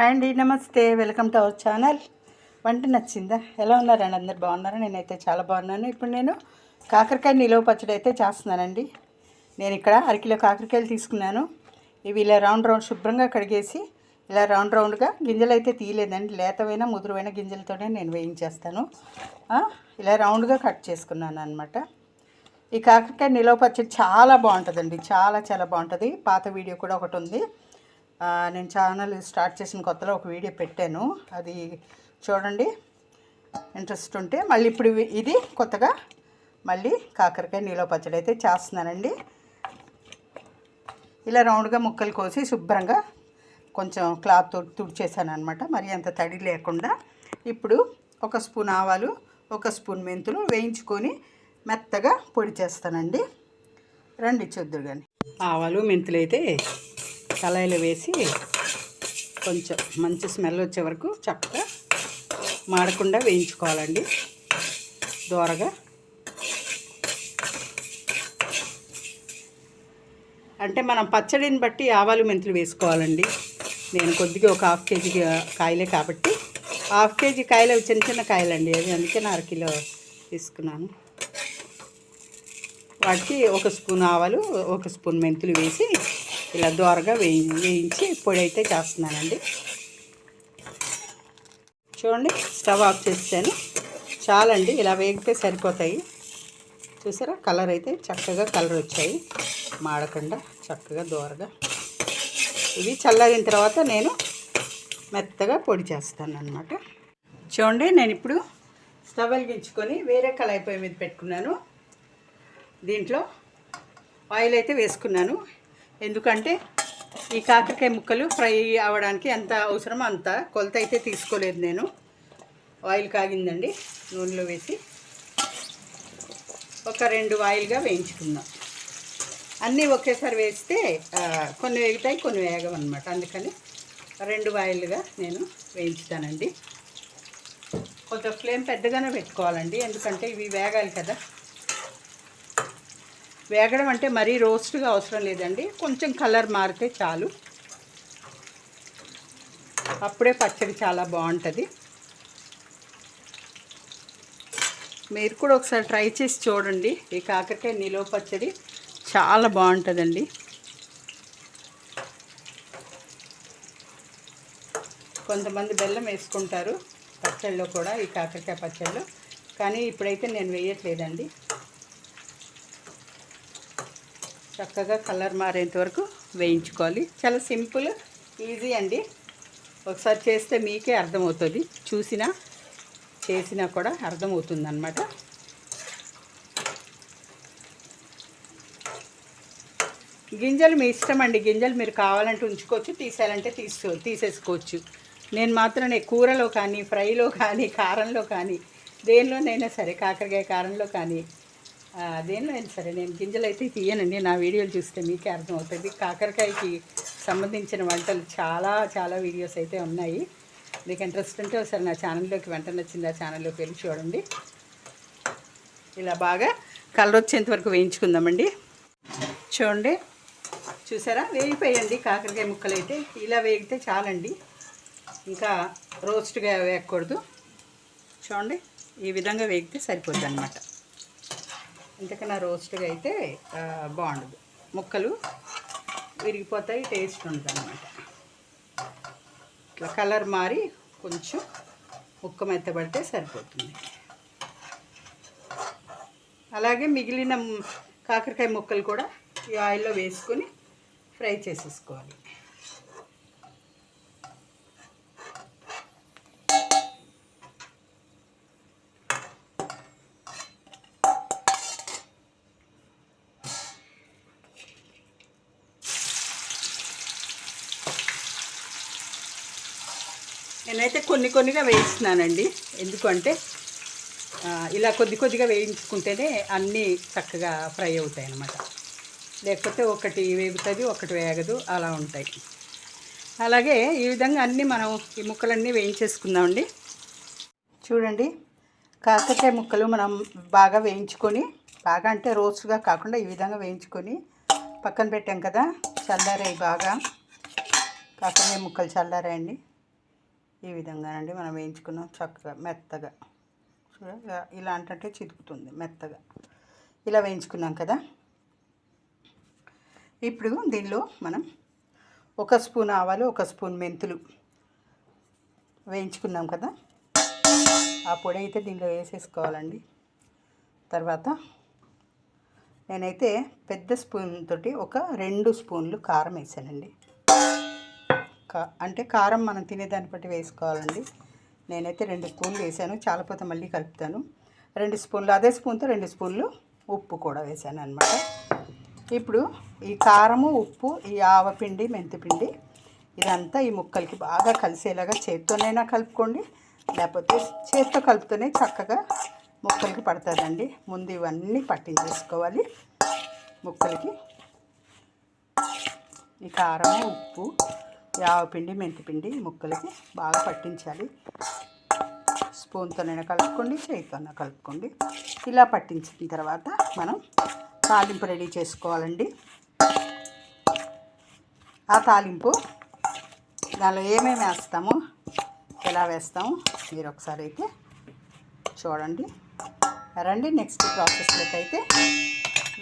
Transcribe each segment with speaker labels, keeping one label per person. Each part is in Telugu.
Speaker 1: హాయ్ అండి నమస్తే. Welcome to our channel. వంట నచ్చిందా? ఎలా ఉన్నారండి? అందరు బాగున్నారా? నేనైతే చాలా బాగున్నాను. ఇప్పుడు నేను కాకరకాయ నిలువ పచ్చడి అయితే చేస్తున్నానండి. నేను ఇక్కడ అరకిలో కాకరకాయలు తీసుకున్నాను. ఇవి ఇలా రౌండ్ రౌండ్ శుభ్రంగా కడిగేసి ఇలా రౌండ్ రౌండ్గా గింజలు అయితే తీయలేదండి. లేతవైనా ముదురువైన గింజలతోనే నేను వేయించేస్తాను. ఇలా రౌండ్గా కట్ చేసుకున్నాను అనమాట ఈ కాకరకాయ నిలవ పచ్చడి చాలా బాగుంటుందండి. చాలా చాలా బాగుంటుంది. పాత వీడియో కూడా ఒకటి ఉంది. నేను ఛానల్ స్టార్ట్ చేసిన కొత్తలో ఒక వీడియో పెట్టాను. అది చూడండి. ఇంట్రెస్ట్ ఉంటే మళ్ళీ ఇప్పుడు ఇది కొత్తగా మళ్ళీ కాకరకాయ నీలో పచ్చడి అయితే చేస్తున్నానండి. ఇలా రౌండ్గా ముక్కలు కోసి శుభ్రంగా కొంచెం క్లాత్ తోటి తుడిచేసాను అనమాట మరి అంత తడి లేకుండా ఇప్పుడు ఒక స్పూన్ ఆవాలు ఒక స్పూన్ మెంతులు వేయించుకొని మెత్తగా పొడి చేస్తానండి. రండి చూద్దురు కానీ ఆవాలు మెంతులు అయితే కళాయిలో వేసి కొంచెం మంచి స్మెల్ వచ్చే వరకు చక్కగా మాడకుండా వేయించుకోవాలండి. దోరగా. అంటే మనం పచ్చడిని బట్టి ఆవాలు మెంతులు వేసుకోవాలండి. నేను కొద్దిగా ఒక హాఫ్ కేజీ కాయలే కాబట్టి. హాఫ్ కేజీ కాయలు అవి చిన్న చిన్న కాయలండి. అవి అందుకే నా అరకిలో తీసుకున్నాను. వాటికి ఒక స్పూన్ ఆవాలు ఒక స్పూన్ మెంతులు వేసి ఇలా దోరగా వేయి వేయించి పొడి అయితే చేస్తున్నానండి. చూడండి స్టవ్ ఆఫ్ చేసాను చాలండి ఇలా వేగితే సరిపోతాయి. చూసారా కలర్ అయితే చక్కగా కలర్ వచ్చాయి. మాడకుండా చక్కగా దోరగా. ఇవి చల్లారిన తర్వాత నేను మెత్తగా పొడి చేస్తాను అనమాట చూడండి నేను ఇప్పుడు స్టవ్ వెలిగించుకొని వేరే కళాయి పొయ్యి మీద పెట్టుకున్నాను. దీంట్లో ఆయిల్ అయితే వేసుకున్నాను. ఎందుకంటే ఈ కాకరకాయ ముక్కలు ఫ్రై అవ్వడానికి ఎంత అవసరమో అంత కొలత అయితే తీసుకోలేదు నేను. ఆయిల్ కాగిందండి నూనెలో వేసి. ఒక రెండు ఆయిల్గా వేయించుకుందాం. అన్నీ ఒకేసారి వేస్తే కొన్ని వేగుతాయి కొన్ని వేగం అనమాట అందుకని రెండు ఆయిల్గా నేను వేయించుతానండి. కొంచెం ఫ్లేమ్ పెద్దగానే పెట్టుకోవాలండి ఎందుకంటే ఇవి వేగాలి కదా. వేగడం అంటే మరీ రోస్ట్గా అవసరం లేదండి. కొంచెం కలర్ మారితే చాలు. అప్పుడే పచ్చడి చాలా బాగుంటుంది. మీరు కూడా ఒకసారి ట్రై చేసి చూడండి. ఈ కాకరకాయ నిలువ పచ్చడి చాలా బాగుంటుందండి. కొంతమంది బెల్లం వేసుకుంటారు పచ్చళ్ళలో కూడా ఈ కాకరకాయ పచ్చళ్ళు. కానీ ఇప్పుడైతే నేను వేయట్లేదండి. చక్కగా కలర్ మారేంత వరకు వేయించుకోవాలి. చాలా సింపుల్ ఈజీ అండి. ఒకసారి చేస్తే మీకే అర్థమవుతుంది. చూసినా చేసినా కూడా అర్థమవుతుంది అనమాట గింజలు మీ ఇష్టం అండి. గింజలు మీరు కావాలంటే ఉంచుకోవచ్చు తీసేయాలంటే తీసుకో తీసేసుకోవచ్చు. నేను మాత్రం నేను కూరలో కానీ ఫ్రైలో కానీ కారంలో కానీ దేనిలోనైనా సరే కాకరకాయ కారంలో కానీ అదేం లేదు సరే నేను గింజలు అయితే తీయనండి. నా వీడియోలు చూస్తే మీకే అర్థమవుతుంది. కాకరకాయకి సంబంధించిన వంటలు చాలా చాలా వీడియోస్ అయితే ఉన్నాయి. మీకు ఇంట్రెస్ట్ ఉంటే ఒకసారి నా ఛానల్లోకి వెంట నచ్చింది ఆ ఛానల్లోకి వెళ్ళి చూడండి. ఇలా బాగా కలర్ వచ్చేంత వరకు వేయించుకుందామండి. చూడండి చూసారా? వేగిపోయండి కాకరకాయ ముక్కలు అయితే ఇలా వేగితే చాలండి. ఇంకా రోస్ట్గా వేయకూడదు. చూడండి ఈ విధంగా వేగితే సరిపోద్ది అనమాట ఇంతకన్నా రోస్ట్గా అయితే బాగుండదు. ముక్కలు విరిగిపోతాయి టేస్ట్ ఉంటుంది అనమాట ఇట్లా కలర్ మారి కొంచెం ముక్క మెత్తబడితే సరిపోతుంది. అలాగే మిగిలిన కాకరకాయ ముక్కలు కూడా ఈ ఆయిల్లో వేసుకొని ఫ్రై చేసేసుకోవాలి. నేనైతే కొన్ని కొన్నిగా వేయిస్తున్నానండి. ఎందుకంటే ఇలా కొద్ది కొద్దిగా వేయించుకుంటేనే అన్నీ చక్కగా ఫ్రై అవుతాయి అన్నమాట లేకపోతే ఒకటి వేగుతుంది ఒకటి వేగదు అలా ఉంటాయి. అలాగే ఈ విధంగా అన్నీ మనం ఈ ముక్కలన్నీ వేయించేసుకుందామండి. చూడండి కాకరకాయ ముక్కలు మనం బాగా వేయించుకొని బాగా అంటే రోస్ట్గా కాకుండా ఈ విధంగా వేయించుకొని పక్కన పెట్టాం కదా చల్లారాయి బాగా. కాకరకాయ ముక్కలు చల్లారాయండి. ఈ విధంగానండి మనం వేయించుకున్నాం చక్కగా మెత్తగా. చూడ ఇలా- ఇలా అంటే చితుకుతుంది మెత్తగా. ఇలా వేయించుకున్నాం కదా. ఇప్పుడు దీనిలో మనం ఒక స్పూన్ ఆవాలు ఒక స్పూన్ మెంతులు వేయించుకున్నాం కదా. ఆ పొడి అయితే దీనిలో వేసేసుకోవాలండి. తర్వాత నేనైతే పెద్ద స్పూన్ తోటి ఒక రెండు స్పూన్లు కారం వేసానండి. కా అంటే కారం మనం తినేదాన్ని బట్టి వేసుకోవాలండి. నేనైతే రెండు స్పూన్లు వేసాను. చాలపోతే మళ్ళీ కలుపుతాను. రెండు స్పూన్లు అదే స్పూన్తో రెండు స్పూన్లు ఉప్పు కూడా వేసాను అనమాట ఇప్పుడు ఈ కారము ఉప్పు ఈ ఆవపిండి మెంతిపిండి ఇదంతా ఈ ముక్కలకి బాగా కలిసేలాగా చేత్తోనైనా కలుపుకోండి. లేకపోతే చేత్తో కలుపుతూనే చక్కగా ముక్కలకి పడుతుందండి. ముందు ఇవన్నీ పట్టించేసుకోవాలి. ముక్కలకి ఈ కారం ఉప్పు ఈ మెంతిపిండి ముక్కలకి బాగా పట్టించాలి. స్పూన్తోనైనా కలుపుకోండి చేతితోనైనా కలుపుకోండి. ఇలా పట్టించిన తర్వాత మనం తాలింపు రెడీ చేసుకోవాలండి. ఆ తాలింపు దానిలో ఏమేమి వేస్తామో ఎలా వేస్తాము మీరు ఒకసారి అయితే చూడండి. రండి నెక్స్ట్ ప్రాసెస్లోకి అయితే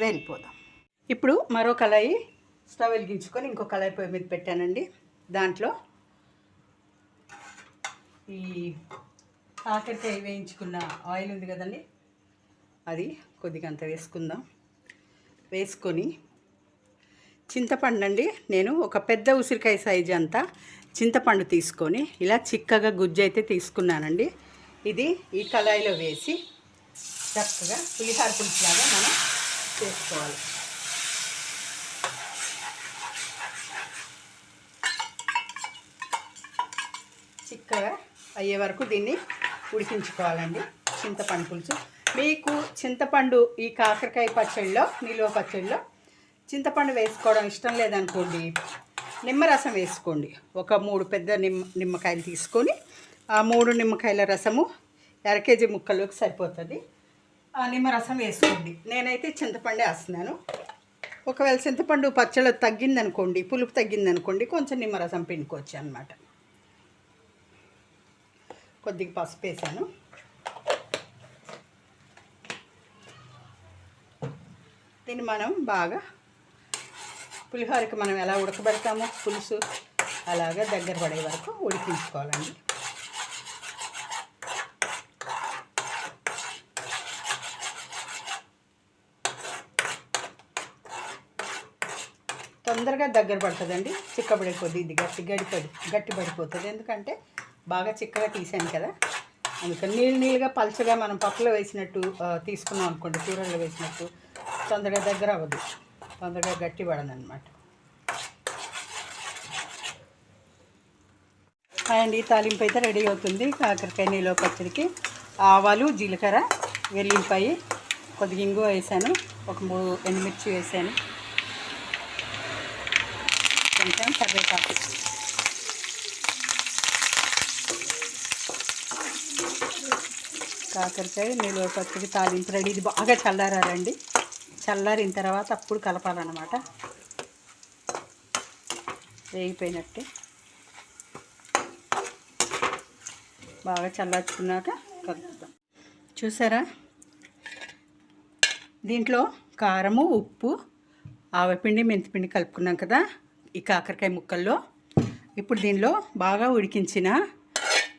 Speaker 1: వెళ్ళిపోదాం. ఇప్పుడు మరో కళాయి స్టవ్ వెలిగించుకొని ఇంకో కళాయి పొయ్యి మీద పెట్టానండి. దాంట్లో ఈ కాకరకాయ వేయించుకున్న ఆయిల్ ఉంది కదండి? అది కొద్దిగా అంత వేసుకుందాం. వేసుకొని చింతపండు అండి నేను ఒక పెద్ద ఉసిరికాయ సైజు అంతా చింతపండు తీసుకొని ఇలా చిక్కగా గుజ్జు అయితే తీసుకున్నానండి. ఇది ఈ కళాయిలో వేసి చక్కగా పులిహార పులుసులాగా మనం చేసుకోవాలి. చిక్కగా అయ్యే వరకు దీన్ని ఉడికించుకోవాలండి. చింతపండు పులుసు. మీకు చింతపండు ఈ కాకరకాయ పచ్చడిలో నిలువ పచ్చడిలో చింతపండు వేసుకోవడం ఇష్టం లేదనుకోండి నిమ్మరసం వేసుకోండి. ఒక మూడు పెద్ద నిమ్మ నిమ్మకాయలు తీసుకొని ఆ మూడు నిమ్మకాయల రసము అర కేజీ ముక్కల్లోకి సరిపోతుంది. ఆ నిమ్మరసం వేసుకోండి. నేనైతే చింతపండే వేస్తున్నాను. ఒకవేళ చింతపండు పచ్చళ్ళు తగ్గిందనుకోండి పులుపు తగ్గిందనుకోండి కొంచెం నిమ్మరసం పిండుకోవచ్చు అనమాట కొద్దిగా పసుపు వేసాను. దీన్ని మనం బాగా పులిహోరకి మనం ఎలా ఉడకబెడతామో పులుసు అలాగా దగ్గర పడే వరకు ఉడికించుకోవాలండి. తొందరగా దగ్గర పడుతుందండి. చిక్కబడిపోద్ది ఇది గట్టి గడిపడి గట్టి పడిపోతుంది ఎందుకంటే బాగా చిక్కగా తీసాను కదా. అందుకని నీళ్ళు నీళ్ళుగా పలుచగా మనం పప్పులో వేసినట్టు తీసుకున్నాం అనుకోండి కూరల్లో వేసినట్టు తొందరగా దగ్గర అవ్వదు. తొందరగా గట్టి పడదు అనమాట అండి తాలింపు అయితే రెడీ అవుతుంది. కాకరకాయ నీళ్ళ పచ్చడికి ఆవాలు జీలకర్ర వెల్లిపాయి కొద్దిగా ఇంగు వేసాను ఒక మూడు ఎండుమిర్చి వేసాను. కొంచెం కరివేపాకు. కాకరకాయ నిలువ పచ్చడి తాలింపు రెడీ ఇది బాగా చల్లారండి చల్లారిన తర్వాత అప్పుడు కలపాలన్నమాట. వేగిపోయినట్టే. బాగా చల్లార్చుకున్నాక కలుపుతాం. చూసారా? దీంట్లో కారము ఉప్పు ఆవపిండి మెంతిపిండి కలుపుకున్నాం కదా ఈ కాకరకాయ ముక్కల్లో. ఇప్పుడు దీనిలో బాగా ఉడికించిన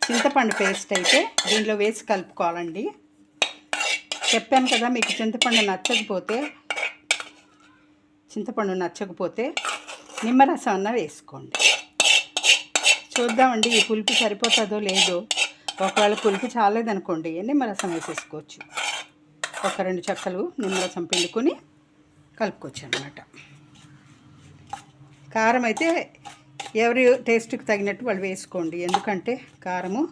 Speaker 1: చింతపండు పేస్ట్ అయితే దీనిలో వేసి కలుపుకోవాలండి. చెప్పాను కదా మీకు చింతపండు నచ్చకపోతే చింతపండు నచ్చకపోతే నిమ్మరసం అన్న వేసుకోండి. చూద్దామండి ఈ పులుపు సరిపోతుందో లేదో. ఒకవేళ పులుపు చాలేదనుకోండి నిమ్మరసం వేసేసుకోవచ్చు. ఒక రెండు చెక్కలు నిమ్మరసం పిండుకొని కలుపుకోవచ్చు అనమాట కారం అయితే ఎవరి టేస్ట్కి తగినట్టు వాళ్ళు వేసుకోండి. ఎందుకంటే కారము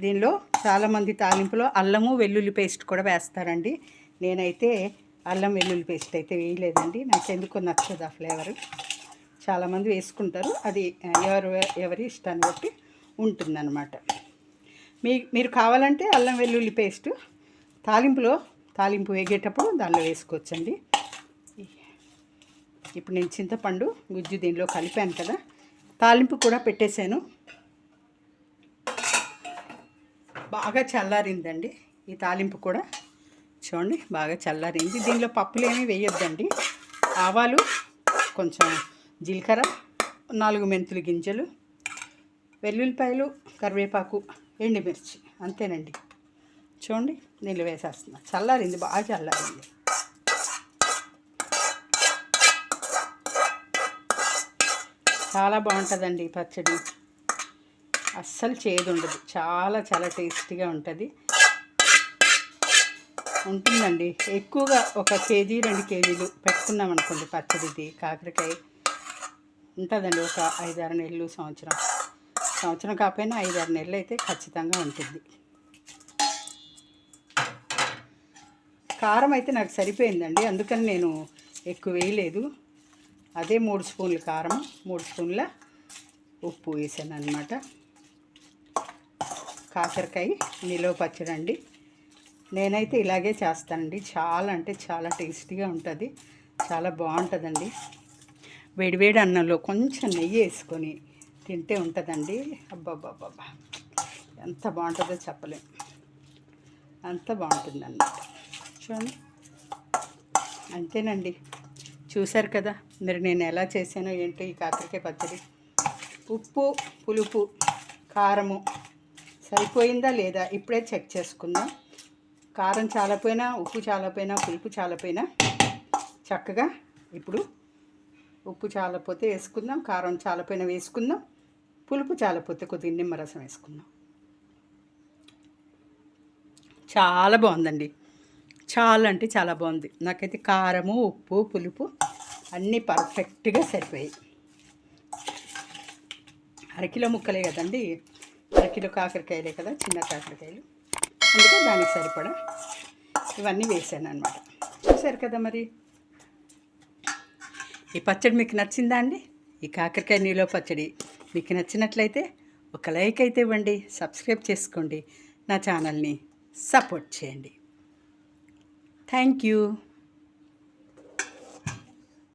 Speaker 1: దీనిలో చాలామంది తాలింపులో అల్లము వెల్లుల్లి పేస్ట్ కూడా వేస్తారండి. నేనైతే అల్లం వెల్లుల్లి పేస్ట్ అయితే వేయలేదండి. నాకు ఎందుకో నచ్చదు ఆ ఫ్లేవర్. చాలామంది వేసుకుంటారు. అది ఎవరు ఎవరి ఇష్టాన్ని బట్టి ఉంటుందన్నమాట. మీ మీరు కావాలంటే అల్లం వెల్లుల్లి పేస్ట్ తాలింపులో తాలింపు వేగేటప్పుడు దానిలో వేసుకోవచ్చండి. ఇప్పుడు నేను చింతపండు గుజ్జు దీనిలో కలిపాను కదా. తాలింపు కూడా పెట్టేశాను. బాగా చల్లారిందండి ఈ తాలింపు కూడా. చూడండి బాగా చల్లారింది. దీనిలో పప్పులేమీ వేయొద్దండి. ఆవాలు కొంచెం జీలకర్ర నాలుగు మెంతులు గింజలు వెల్లుల్లిపాయలు కరివేపాకు ఎండుమిర్చి అంతేనండి. చూడండి నీళ్ళు వేసేస్తున్నా. చల్లారింది బాగా చల్లారింది. చాలా బాగుంటుందండి ఈ పచ్చడి. అస్సలు చేదు ఉండదు చాలా చాలా టేస్టీగా ఉంటుంది. ఉంటుందండి. ఎక్కువగా ఒక కేజీ రెండు కేజీలు పెట్టుకున్నాం అనుకోండి పచ్చడిది. కాకరకాయ ఉంటుందండి ఒక ఐదారు నెలలు సంవత్సరం. సంవత్సరం కాకపోయినా ఐదారు నెలలు అయితే ఖచ్చితంగా ఉంటుంది. కారం అయితే నాకు సరిపోయిందండి. అందుకని నేను ఎక్కువ వేయలేదు. అదే మూడు స్పూన్లు కారం మూడు స్పూన్ల ఉప్పు వేసాను అనమాట కాకరకాయ నిలువ పచ్చడండి. నేనైతే ఇలాగే చేస్తానండి. చాలా అంటే చాలా టేస్టీగా ఉంటుంది. చాలా బాగుంటుందండి. వేడివేడి అన్నంలో కొంచెం నెయ్యి వేసుకొని తింటే ఉంటుందండి. అబ్బాబ్బాబ్బా ఎంత బాగుంటుందో చెప్పలేం. అంత బాగుంటుంది అన్నమాట చూడండి. అంతేనండి. చూశారు కదా. మరి నేను ఎలా చేశానో ఏంటో? ఈ కాకరకాయ పచ్చడి. ఉప్పు పులుపు కారము సరిపోయిందా లేదా? ఇప్పుడే చెక్ చేసుకుందాం. కారం చాలపోయినా ఉప్పు చాలపోయినా పులుపు చాలపోయినా చక్కగా ఇప్పుడు ఉప్పు చాలపోతే వేసుకుందాం కారం చాలపోయినా వేసుకుందాం పులుపు చాలపోతే కొద్దిగా నిమ్మరసం వేసుకుందాం. చాలా బాగుందండి. చాలా అంటే చాలా బాగుంది. నాకైతే కారము ఉప్పు పులుపు అన్నీ పర్ఫెక్ట్గా సరిపోయాయి. అరకిలో ముక్కలే కదండి. అరకిలో కాకరకాయలే కదా చిన్న కాకరకాయలు. అందుకే దానికి సరిపడా ఇవన్నీ వేసాను అనమాట చూసారు కదా మరి? ఈ పచ్చడి మీకు నచ్చిందా అండి? ఈ కాకరకాయ నీలో పచ్చడి మీకు నచ్చినట్లయితే ఒక లైక్ అయితే ఇవ్వండి సబ్స్క్రైబ్ చేసుకోండి నా ఛానల్ని సపోర్ట్ చేయండి. Thank you.